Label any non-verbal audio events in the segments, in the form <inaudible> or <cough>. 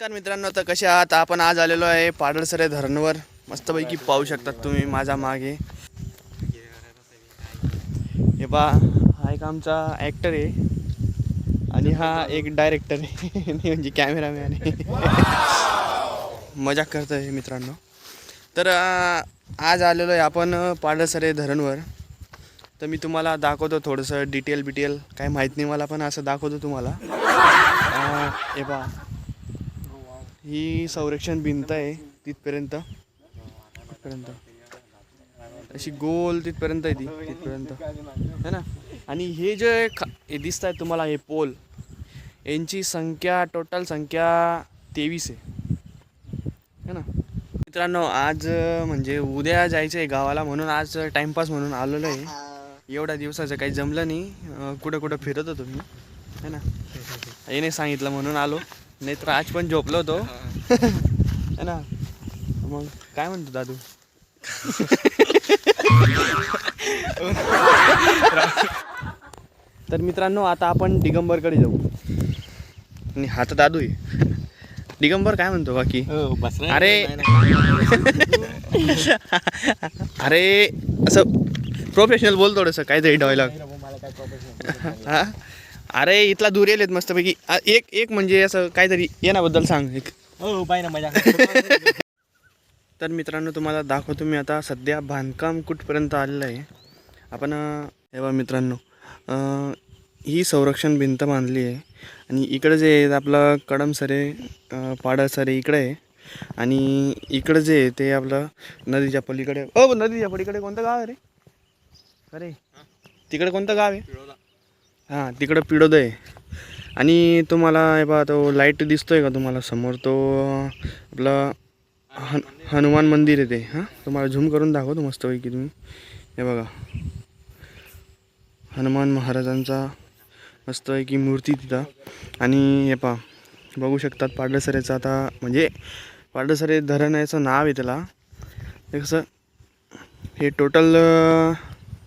नमस्कार मित्रांनो तर कसे आहात? आपण आज आलेलो आहे पाडळसरे धरणवर. मस्तपैकी पाहू शकतात तुम्ही माझ्या मागे. हे बा हा एक आमचा ॲक्टर आहे. आणि हा एक डायरेक्टर आहे. <laughs> म्हणजे कॅमेरामॅन आहे. <laughs> मजाक करतो आहे मित्रांनो. तर आज आलेलो आहे आपण पाडळसरे धरणवर. तर मी तुम्हाला दाखवतो थोडंसं डिटेल बिटेल काय माहीत नाही मला पण असं दाखवतो तुम्हाला. हे बा ही संरक्षण भिंत आहे तिथपर्यंत. तिथपर्यंत. अशी गोल तिथपर्यंत आहे ती. तिथपर्यंत. है ना? आणि हे जे ख हे दिसत आहेत तुम्हाला हे पोल यांची संख्या टोटल संख्या तेवीस आहे. है ना? मित्रांनो आज म्हणजे उद्या जायचं आहे गावाला म्हणून आज टाइमपास म्हणून आलेलो आहे. एवढ्या दिवसाचं काही जमलं नाही. कुठं कुठं फिरत होतो मी. है ना? याने सांगितलं म्हणून आलो. नाही तर आज पण झोपलो होतो. है. ना? मग काय म्हणतो दादू? तर मित्रांनो आता आपण दिगंबरकडे जाऊ. आणि हा तर दादू आहे. दिगंबर काय म्हणतो बाकी? बस अरे. अरे असं प्रोफेशनल बोल थोडंसं. काहीतरी डायलॉग हा? अरे इथला दूर येलेत मस्तपैकी. आ, एक एक म्हणजे असं काहीतरी येण्याबद्दल सांग एक. हो बाय ना मजा. तर मित्रांनो तुम्हाला दाखवतो मी आता सध्या बांधकाम कुठपर्यंत आलेलं आहे. आपण अं, हे बघा मित्रांनो अं, ही संरक्षण भिंत बांधली आहे. आणि इकडं जे आहे आपलं कडमसरे अं, पाडळसरे इकडे आहे. आणि इकडं जे आहे ते आपलं नदीच्या पलीकडे ओ नदीच्या पलीकडे कोणतं गाव आहे रे? अरे. तिकडे कोणतं गाव आहे? हां तिकडं पिडोद आहे आणि तुम्हाला हे पहा तो लाइट दिसतो आहे का तुम्हाला समोर? तो आपला हन हनुमान मंदिर आहे ते. हां तुम्हाला झूम करून दाखवतो मस्तपैकी तुम्ही. हे बघा. हनुमान महाराजांचा मस्तपैकी मूर्ती तिथं. आणि हे पहा बघू शकतात पाडळसरेचं आता म्हणजे पाडळसरे धरण याचं नाव आहे त्याला. कसं हे टोटल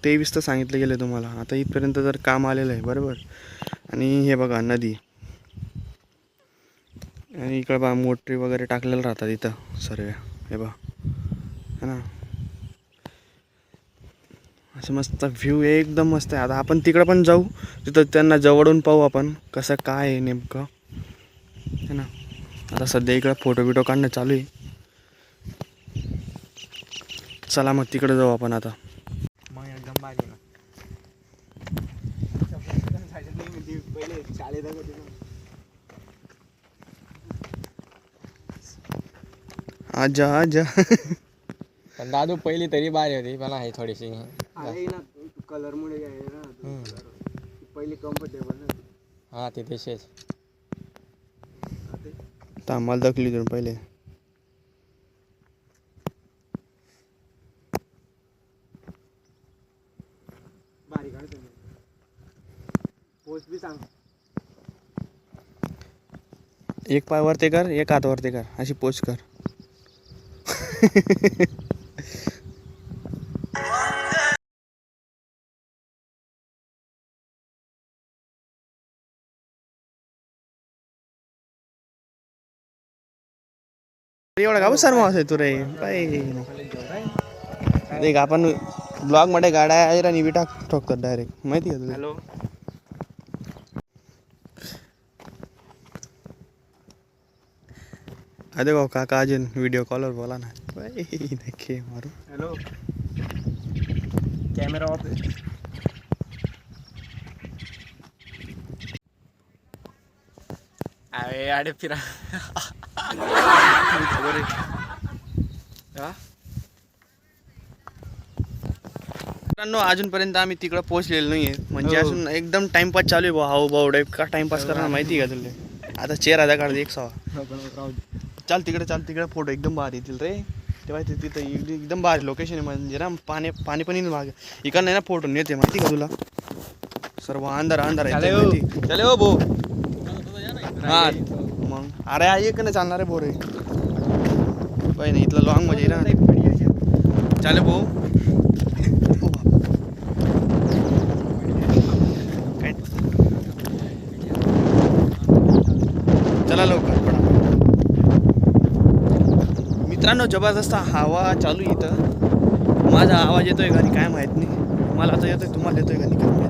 तेवीस तर सांगितलं गेलं तुम्हाला. आता इथपर्यंत जर काम आलेलं आहे बरोबर? आणि हे बघा नदी. आणि इकडं बा मोटरी वगैरे टाकलेलं राहतात इथं सर्व. हे बा है ना? असं मस्त व्ह्यू एकदम मस्त आहे. आता आपण तिकडं पण जाऊ तिथं त्यांना जवळून पाहू आपण कसं काय आहे नेमकं. है ना? आता सध्या इकडं फोटो बिटो काढणं चालू आहे. चला मग तिकडं जाऊ आपण आता मग एकदम भारी ना पहिले शाळेत आजा आजा. पण दादू पहिली तरी भारी होती पण आहे थोडीशी. कलर मुळे हम्म. पहिली कम्फर्टेबल हा ते तसेच आम्हाला दखली तुम्ही पहिले. पोस्ट बी सांग. एक पाय वरती कर एक हात वरती कर. अशी पोच कर. एवढा का सर मावस आहे तू रे? आपण ब्लॉगमध्ये गाड्या आहे आणि विटा ठोकतात डायरेक्ट माहिती आहे तुला? हॅलो अरे भाऊ काका अजून व्हिडिओ कॉलवर बोला ना। नक्की मारू। हॅलो कॅमेरा ऑफ अरे अरे फिरा। मित्रांनो अजूनपर्यंत आम्ही तिकडं पोहोचलेलो नाही आहे म्हणजे हो. अजून एकदम टाइमपास चालू आहे भाऊ हाऊ भाऊ टाईप का टाइमपास करणार माहिती आहे का तुला? आता चेहरा काढते एक सवा. चाल तिकडे चाल तिकडे फोटो एकदम भारी येतील रे. तेव्हा ते तिथं एक- एकदम भारी लोकेशन आहे म्हणजे ना पाणी पाणी पण येईल भाग इकडं नाही ना फोटो नेते माहिती का तुला? सर्व अंधार अंधार आहे चाले हो. चाले हो भाऊ. हा मग. अरे आई एक नाही चालणार आहे भाऊ रे. काही नाही इथलं लॉंग म्हणजे ना. चाले भाऊ काय चला लवकर पडा मित्रांनो जबरदस्त हवा चालू आहे इथं. माझा आवाज येतोय घरी काय माहीत नाही. मला तर येतोय तुम्हाला येतोय घरी काय माहीत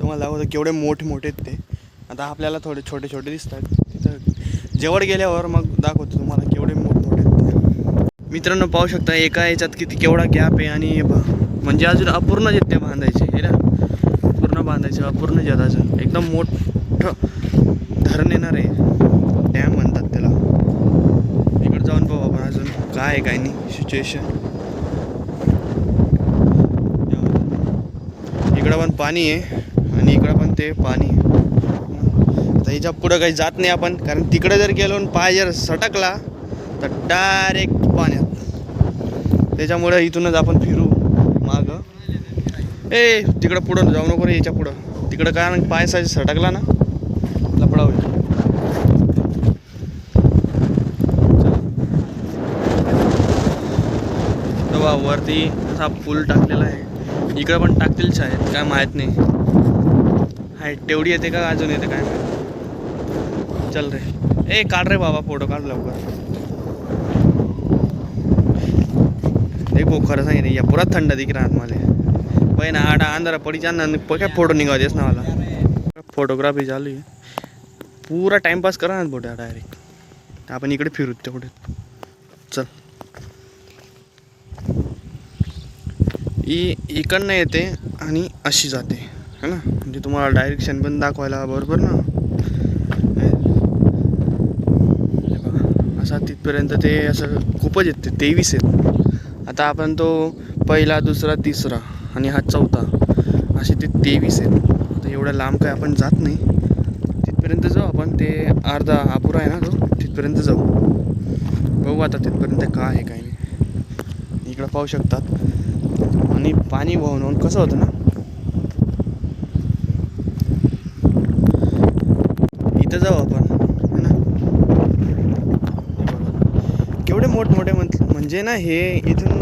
तुम्हाला दाखवतो केवढे मोठे मोठे आहेत ते. आता आपल्याला थोडे छोटे छोटे दिसतात. तिथं जवळ गेल्यावर मग दाखवतो तुम्हाला केवढे मोठमोठे मोठे आहेत मित्रांनो पाहू शकता एका याच्यात किती केवढा गॅप आहे आणि म्हणजे अजून अपूर्ण आहेत ते बांधायचे हे ना? पूर्ण बांधायचे अपूर्ण जलाचं एकदम मोठं धरण येणार आहे. डॅम म्हणतात त्याला. इकडे जाऊन पाहू आपण अजून काय आहे काय नाही सिच्युएशन इकडं पण पाणी आहे आणि इकडं पण ते पाणी आता हिच्या पुढं काही जात नाही आपण कारण तिकडे जर गेलो आणि पाय जर सटकला तर डायरेक्ट पाण्यात. त्याच्यामुळे इथूनच आपण फिरू. ए तिकडं पुढं जाऊ नको रे याच्या पुढं. तिकडं काय पाय साय सटकला ना. लपडा होईल चला. वरती असा फुल टाकलेला आहे. इकडं पण टाकतील शाळेत काय माहीत नाही. हाय तेवढी येते का अजून येते काय चल रे. ए काढ रे बाबा फोटो काढ लवकर. देखो खरं सांगितलं या पुरात थंड दिख रहा मला पहिला आडा अंधारा पडी जाणार काय फोटो निघावतेस ना मला फोटोग्राफी चालू आहे पुरा टाइमपास करा ना बोट्या डायरेक्ट आपण इकडे फिरू तेवढे. चल. ही इकडनं येते आणि अशी जाते. है ना? म्हणजे तुम्हाला डायरेक्शन पण दाखवायला बरोबर ना? बघा. असा तिथपर्यंत ते असं खूपच येते. तेवीस आहेत. आता आपण तो पहिला दुसरा तिसरा. आणि हा चौथा. असे ते तेवीस आहेत. आता एवढ्या लांब काय आपण जात नाही. तिथपर्यंत जाऊ आपण. ते अर्धा अपुरा आहे ना तो. तिथपर्यंत जाऊ. बघू आता तिथपर्यंत काय आहे काय नाही. इकडं पाहू शकतात. आणि पाणी वाहून वाहून कसं होतं ना? इथं जाऊ आपण. है ना? केवढे मोठमोठे म्हणजे ना हे इथून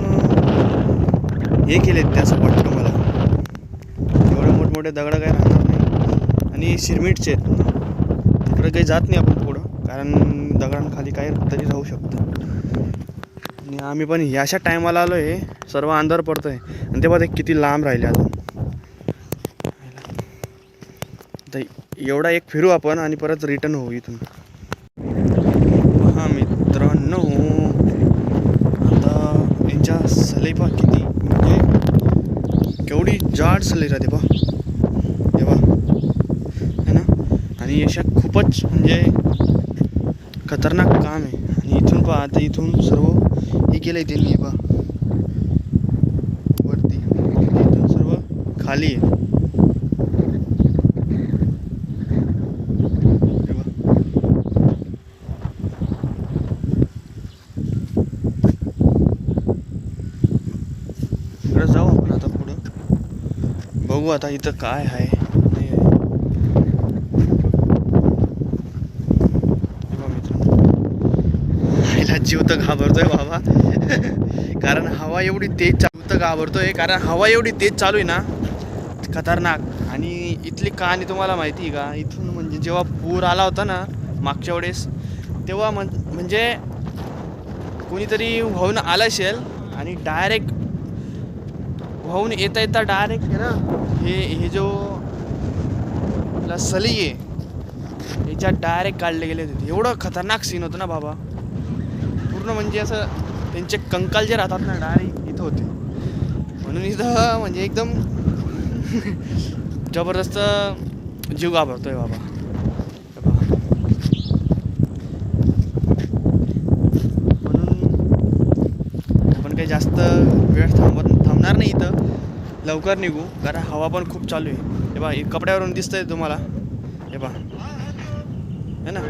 हे केलेत ते असं वाटतं मला. एवढे मोठमोठे दगड काय राहणार नाही. आणि सिरमिटचे आहेत तिकडं काही जात नाही आपण पुढं कारण दगडांखाली काही तरी राहू शकतं. आणि आम्ही पण ह्या अशा टायमाला आलो आहे सर्व अंधार पडतोय. आणि ते किती लांब राहिले अजून तर एवढा एक फिरू आपण आणि परत रिटर्न होऊ इथून. हा मित्रांनो आता यांच्या सलेपा किती? जाड सलई ते बा हे है ना? आणि अशा खूपच म्हणजे खतरनाक काम आहे. आणि इथून पहा आता इथून सर्व हे केलं आहे त्यांनी बा वरती. इथून सर्व खाली आहे हे पहा. इकडं जाऊ आपण आता पुढं बघू आता इथं काय आहे. आहे. जीव तर घाबरतोय बाबा. कारण हवा एवढी तेज चालू तर घाबरतोय कारण हवा एवढी तेज चालू आहे ना खतरनाक. आणि इथली कहाणी तुम्हाला माहिती आहे का? इथून म्हणजे जेव्हा पूर आला होता ना मागच्या वेळेस तेव्हा म्हणजे कोणीतरी वाहून आला असेल आणि डायरेक्ट वाहून येता येता डायरेक्ट आहे ना हे हे जो आपला सली आहे याच्यात डायरेक्ट काढले गेले होते. एवढं खतरनाक सीन होतं ना बाबा. पूर्ण म्हणजे असं त्यांचे कंकाल जे राहतात ना डायरेक्ट इथं होते. म्हणून इथं म्हणजे एकदम <laughs> जबरदस्त जीव घाबरतोय बाबा. म्हणून आपण काही जास्त वेळ थांबत थांबणार नाही इथं. लवकर निघू कारण हवा पण खूप चालू आहे. हे बा कपड्यावरून दिसतंय तुम्हाला. हे बा है ना?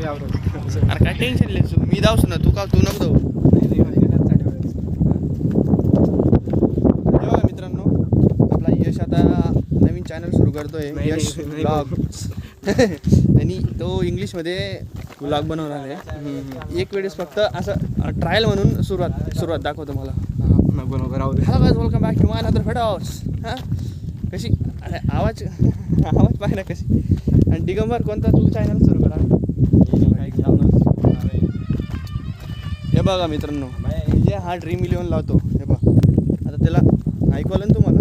घाबरत अरे काय टेन्शन तू? मी धावसू ना तू का तू नको धावू. मित्रांनो आपला यश आता नवीन चॅनल सुरू करतोय. यश नाही, <laughs> आणि तो इंग्लिशमध्ये ब्लॉग बनवणार आहे. एक वेळेस फक्त असं ट्रायल म्हणून सुरुवात सुरुवात दाखवतो मला नको नको राहू दे. Hello welcome back to my another fade house हां? कशी? अरे आवाज <laughs> आवाज पाहिला कशी? आणि दिगंबर कोणता तू चॅनल सुरू करा. हे बघा मित्रांनो जे हा ड्रीम इलेवन लावतो हे बघ. आता त्याला ऐकू आलं ना तुम्हाला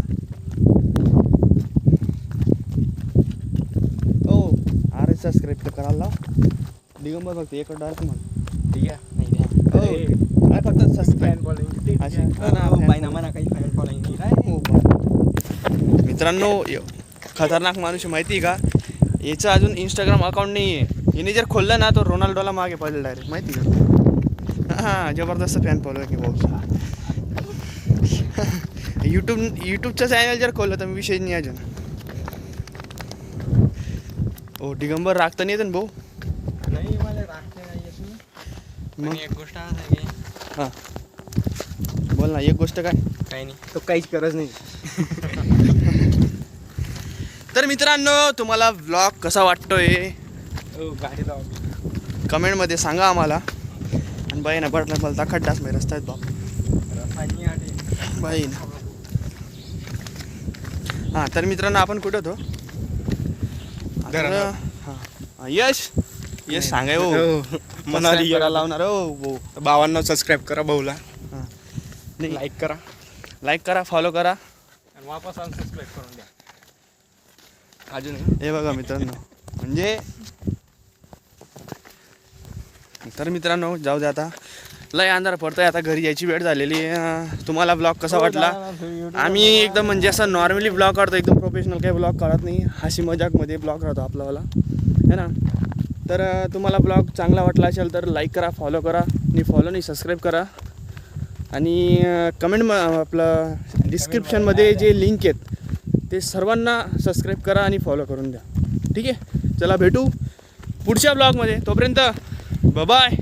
हो तर करायला. लाव दिगंबर फक्त एक डायरेक्ट म्हण. ठीक आहे. हो. काय फक्त सबस्क्राईब अशी. म्हणा काही फॅन फॉलोइंग नाही. हो बरं. मित्रांनो खतरनाक माणूस आहे माहिती आहे का? याचं अजून इंस्टाग्राम अकाउंट नाही आहे याने जर खोललं ना तो रोनाल्डोला मागे पडेल डायरेक्ट माहिती का? हां जबरदस्त फॅन फॉलो आहे भाऊ. यूट्यूब यूट्यूबचं चॅनल जर खोललं तर विषय नाही अजून. ओ दिगंबर रागता नाही येत ना भाऊ? नाही मला राखते नाही येत ना. मग? पण एक गोष्ट आहे की हां. बोल ना एक गोष्ट काय? काही नाही. तो काहीच करत नाही. <laughs> तर मित्रांनो तुम्हाला व्लॉग कसा वाटतोय? हो गाडी लाव कमेंटमध्ये सांगा आम्हाला. आणि बाई ना पडला पलता खड्डाच मी रस्त्यात बाप रसायनी आटे बाई ना. हां तर मित्रांनो आपण कुठं होतो? हां. यश. यश सांगाय हो. <laughs> मनाली मनाली लावणार हो. हो. भावांना सबस्क्राईब करा भाऊला. हां. नाही. लाईक करा. लाईक करा फॉलो करा. आणि वापस अनसबस्क्राईब करून द्या. अजून हे बघा मित्रांनो. म्हणजे तर मित्रांनो जाऊ दे आता. लय अंधार पडतोय आता घरी यायची वेळ झालेली तुम्हाला ब्लॉग कसा वाटला? आम्ही एकदम म्हणजे असं नॉर्मली ब्लॉग काढतो एकदम प्रोफेशनल काही ब्लॉग काढत नाही. हसी मजाकमध्ये ब्लॉग राहतो आपलावाला है ना? तर तुम्हाला ब्लॉग चांगला वाटला असेल तर लाईक करा फॉलो करा. आणि फॉलो नाही सबस्क्राईब करा. आणि कमेंट म आपलं डिस्क्रिप्शनमध्ये जे लिंक आहेत ते सर्वांना सबस्क्राईब करा आणि फॉलो करून द्या. ठीक आहे? चला भेटू पुढच्या ब्लॉगमध्ये तोपर्यंत बाय